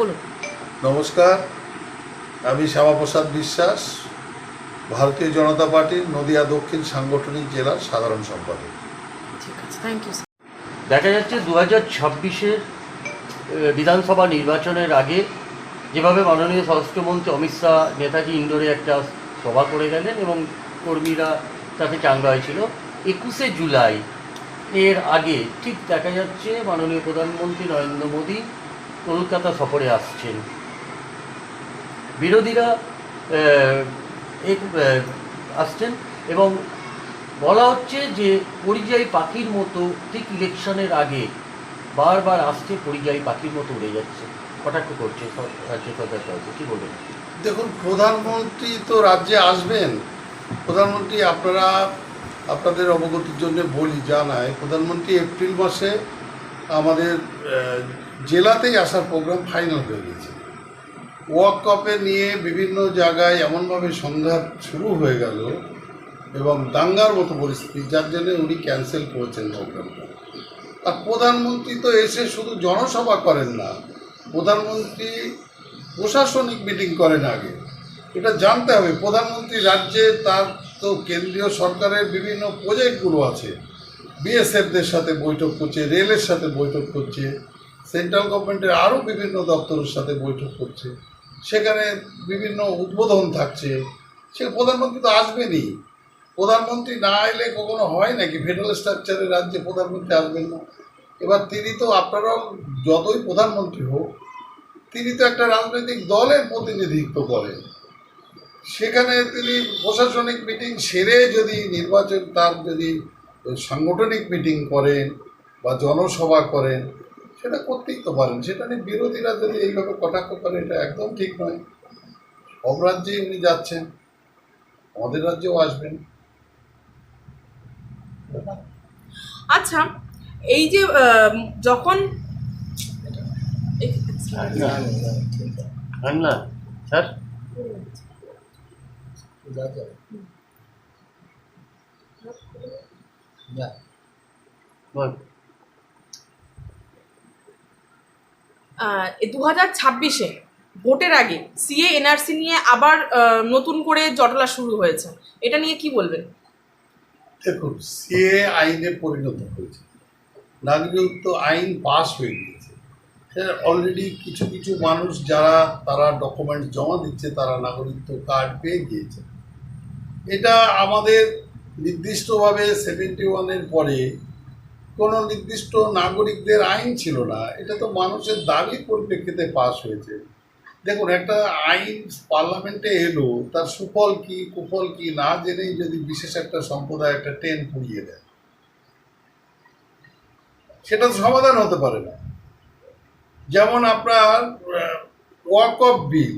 বলুন। নমস্কার আমি শ্যামাপ্রসাদ বিশ্বাস ভারতীয় জনতা পার্টির নদিয়া দক্ষিণ সাংগঠনিক জেলার সাধারণ সম্পাদক। ঠিক আছে থ্যাংক ইউ দেখা যাচ্ছে দু হাজার ছাব্বিশের বিধানসভা নির্বাচনের আগে যেভাবে মাননীয় স্বরাষ্ট্রমন্ত্রী অমিত শাহ নেতাজি ইন্ডোরে একটা সভা করে গেলেন এবং কর্মীরা তাতে চাঙ্গা হয়েছিল একুশে জুলাই এর আগে ঠিক দেখা যাচ্ছে মাননীয় প্রধানমন্ত্রী নরেন্দ্র মোদী কলকাতা সফরে আসছেন। বিরোধীরা আসছেন এবং বলা হচ্ছে যে পরিযায়ী পাখির মতো ঠিক ইলেকশনের আগে বারবার আসছে পরিযায়ী পাখির মতো উড়ে যাচ্ছে। কটাক্ষ করছে কী বলবেন? দেখুন, প্রধানমন্ত্রী তো রাজ্যে আসবেন। প্রধানমন্ত্রী, আপনারা আপনাদের অবগতির জন্য বলি, জানায়। প্রধানমন্ত্রী এপ্রিল মাসে আমাদের জেলাতেই আসার প্রোগ্রাম ফাইনাল হয়ে গেছে। ওয়ার্ক কাপে নিয়ে বিভিন্ন জায়গায় এমনভাবে সংঘাত শুরু হয়ে গেল এবং দাঙ্গার মতো পরিস্থিতি, যার জন্য উনি ক্যান্সেল করেছেন প্রোগ্রামটা আর প্রধানমন্ত্রী তো এসে শুধু জনসভা করেন না, প্রধানমন্ত্রী প্রশাসনিক মিটিং করেন আগে। এটা জানতে হবে, প্রধানমন্ত্রী রাজ্যে তার তো কেন্দ্রীয় সরকারের বিভিন্ন প্রজেক্টগুলো আছে। বিএসএফদের সাথে বৈঠক করছে রেলের সাথে বৈঠক করছে সেন্ট্রাল গভর্নমেন্টের আরও বিভিন্ন দপ্তরের সাথে বৈঠক করছে সেখানে বিভিন্ন উদ্বোধন থাকছে। সে প্রধানমন্ত্রী তো আসবেনই। প্রধানমন্ত্রী না এলে কখনো হয় নাকি? ফেডারেল স্ট্রাকচারের রাজ্যে প্রধানমন্ত্রী আসবেন না। এবার তিনি তো আপনারাও যতই প্রধানমন্ত্রী হোক, তিনি তো একটা রাজনৈতিক দলের প্রতিনিধিত্ব করেন। সেখানে তিনি প্রশাসনিক মিটিং সেরে যদি নির্বাচন, তার যদি সাংগঠনিক মিটিং করেন বা জনসভা করেন সেটা করতেই তো পারেন। সেটা নিয়ে বিরোধীরা যদি এইভাবে কটাক্ষ করে এটা একদম ঠিক নয়। সব রাজ্যেই উনি যাচ্ছেন। আমাদের রাজ্যেও আসবেন। আচ্ছা এই যে যখন না স্যার। দু হাজার ছাব্বিশে, ভোটের আগে সিএ, এনআরসি নিয়ে আবার নতুন করে জটলা শুরু হয়েছে। এটা নিয়ে কি বলবেন? দেখুন, সিএ আইনে পরিণত হয়েছে। নাগরিকত্ব আইন পাস হয়ে গিয়েছে। অলরেডি কিছু কিছু মানুষ যারা, তারা ডকুমেন্ট জমা দিচ্ছে, তারা নাগরিকত্ব কার্ড পেয়ে গিয়েছে। এটা আমাদের নির্দিষ্টভাবে সেভেন্টি ওয়ানের পরে কোনো নির্দিষ্ট নাগরিকদের আইন ছিল না, এটা তো মানুষের দাবির পরিপ্রেক্ষিতে পাস হয়েছে। দেখুন, একটা আইন পার্লামেন্টে এলো, তার সুফল কি, কুফল কি, না জেনেই যদি বিশেষ একটা সম্প্রদায়, একটা ট্রেন পুড়িয়ে দেয়। সেটা সমাধান হতে পারে না। যেমন আপনার walk of bill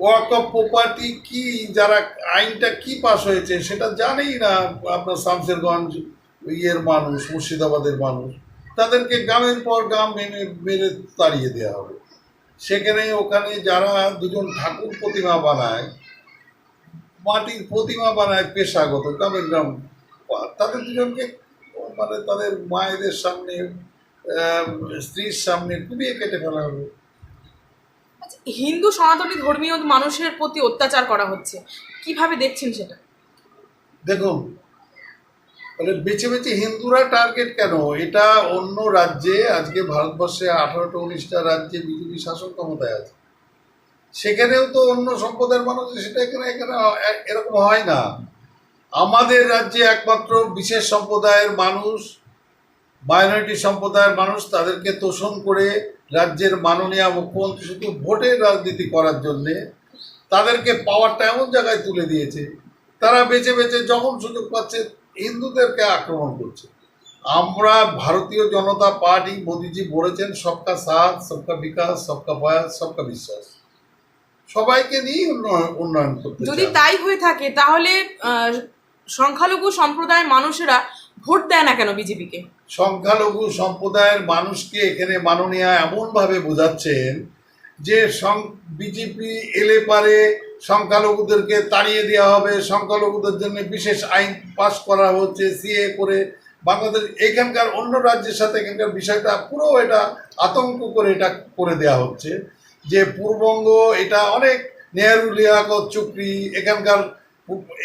walk of property কি, যারা আইনটা কি পাশ হয়েছে, সেটা জানেই না আপনার শামসেরগঞ্জ ইয়ের মানুষ মুর্শিদাবাদের মানুষ তাদেরকে গ্রামের পর গ্রাম মেনে মেরে তাড়িয়ে দেওয়া হবে। সেখানে ওখানে যারা দুজন ঠাকুর প্রতিমা বানায় মাটির প্রতিমা বানায় পেশাগত গ্রামের গ্রাম তাদের দুজনকে মানে তাদের মায়েদের সামনে স্ত্রীর সামনে কুপিয়ে কেটে ফেলা হবে। আচ্ছা, হিন্দু সনাতনী ধর্মীয় মানুষের প্রতি অত্যাচার করা হচ্ছে কীভাবে দেখছেন সেটা? দেখুন মানে বেছে বেছে হিন্দুরা টার্গেট কেন? এটা অন্য রাজ্যে, আজকে ভারতবর্ষে আঠারোটা, উনিশটা রাজ্যে বিজেপি শাসন ক্ষমতায় আছে। সেখানেও তো অন্য সম্প্রদায়ের মানুষ সেটা এখানে এখানে এরকম হয় না। আমাদের রাজ্যে একমাত্র বিশেষ সম্প্রদায়ের মানুষ মাইনরিটি সম্প্রদায়ের মানুষ, তাদেরকে তোষণ করে রাজ্যের মাননীয় মুখ্যমন্ত্রী শুধু ভোটের রাজনীতি করার জন্যে তাদেরকে পাওয়ারটা এমন জায়গায় তুলে দিয়েছে। তারা বেছে বেছে যখন সুযোগ পাচ্ছে হিন্দুদেরকে আক্রমণ করছে। আমরা ভারতীয় জনতা পার্টি মোদিজি বলেছেন সবকা সাথ সবকা বিকাশ সবকা প্রয়াস সবকা বিশ্বাস। সবাইকে নিয়ে উন্নয়ন উন্নয়ন করতে যদি তাই হয়ে থাকে তাহলে সংখ্যালঘু সম্প্রদায়ের মানুষেরা ভোট দেয় না কেন বিজেপিকে? সংখ্যালঘু সম্প্রদায়ের মানুষকে এখানে মাননীয়া এমনভাবে বোঝাচ্ছেন যে বিজেপি এলে পারে সংখ্যালঘুদেরকে তাড়িয়ে দেওয়া হবে। সংখ্যালঘুদের জন্য বিশেষ আইন পাস করা হচ্ছে, সিএ করে। বাংলাদেশ এখানকার অন্য রাজ্যের সাথে এখানকার বিষয়টা পুরো এটা আতঙ্ক করে এটা করে দেওয়া হচ্ছে। যে পূর্ববঙ্গ এটা অনেক নেহরু লিয়াকত চুক্তি এখানকার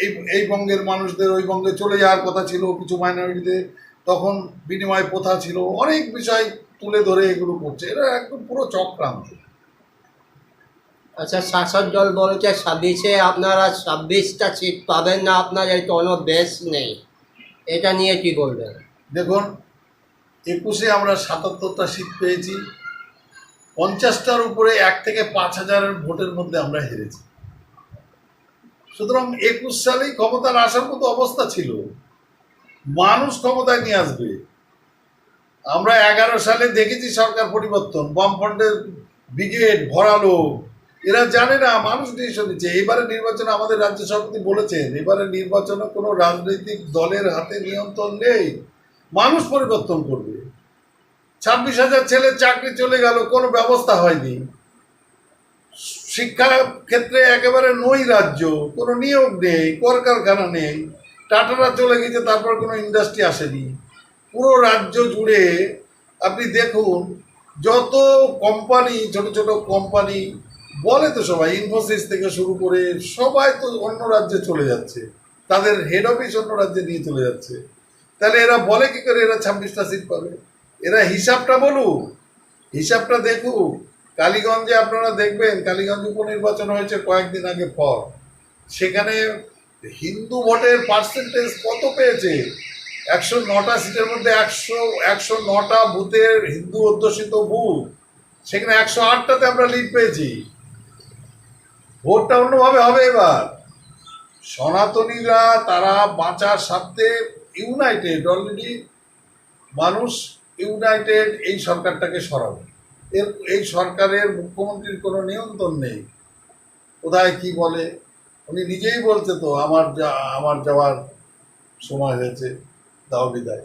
এই এই বঙ্গের মানুষদের ওই বঙ্গে চলে যাওয়ার কথা ছিল, কিছু মাইনরিটিদের তখন বিনিময় প্রথা ছিল। অনেক বিষয় তুলে ধরে এগুলো করছে। এটা একদম পুরো চক্রান্ত। আচ্ছা শাসক দল বলছে ছাব্বিশে আপনারা ছাব্বিশটা সিট পাবেন না, আপনাদের কোনো বেশ নেই। এটা নিয়ে কি বলবেন? দেখুন, একুশে আমরা সাতাত্তরটা সিট পেয়েছি। পঞ্চাশটার উপরে এক থেকে পাঁচ হাজারের ভোটের মধ্যে আমরা হেরেছি। সুতরাং একুশ সালেই ক্ষমতার আসার মতো অবস্থা ছিল। মানুষ ক্ষমতায় নিয়ে আসবে। আমরা এগারো সালে দেখেছি সরকার পরিবর্তন, বামফ্রন্টের ব্রিগেড ভরালো। এরা জানে না, মানুষ ডিসিশন নিচ্ছে। এবারে নির্বাচনে আমাদের রাজ্য সভাপতি বলেছেন এবারে নির্বাচনে কোনো রাজনৈতিক দলের হাতে নিয়ন্ত্রণ নেই। মানুষ পরিবর্তন করবে। ছাব্বিশ হাজার ছেলের চাকরি চলে গেল, কোনো ব্যবস্থা হয়নি। শিক্ষা ক্ষেত্রে একেবারে নই রাজ্য, কোনো নিয়োগ নেই, কলকারখানা নেই, টাটারা চলে গেছে, তারপর কোনো ইন্ডাস্ট্রি আসেনি। পুরো রাজ্য জুড়ে আপনি দেখুন, যত কোম্পানি ছোট ছোট কোম্পানি বলে তো সবাই ইনফোসিস থেকে শুরু করে সবাই তো অন্য রাজ্যে চলে যাচ্ছে। তাদের হেড অফিস অন্য রাজ্যে নিয়ে চলে যাচ্ছে। তাহলে এরা বলে কি করে এরা ছাব্বিশটা সিট পাবে? এরা হিসাবটা বলুক। হিসাবটা দেখুক। কালীগঞ্জে আপনারা দেখবেন, কালীগঞ্জ উপনির্বাচন হয়েছে কয়েকদিন আগে পর। সেখানে হিন্দু ভোটের পার্সেন্টেজ কত পেয়েছে? একশো নটা সিটের মধ্যে একশো একশো নটা বুথের হিন্দু অধ্যুষিত বুথ। সেখানে একশো আটটাতে আমরা লিড পেয়েছি। ভোটটা অন্যভাবে হবে এবার। সনাতনীরা তারা বাঁচার স্বার্থে ইউনাইটেড অলরেডি মানুষ ইউনাইটেড এই সরকারটাকে সরাবে। এর, এই সরকারের মুখ্যমন্ত্রীর কোনো নিয়ন্ত্রণ নেই। কোথায় কি বলে? উনি নিজেই বলছে তো, আমার যা, আমার যাওয়ার সময় হয়েছে, দাও বিদায়।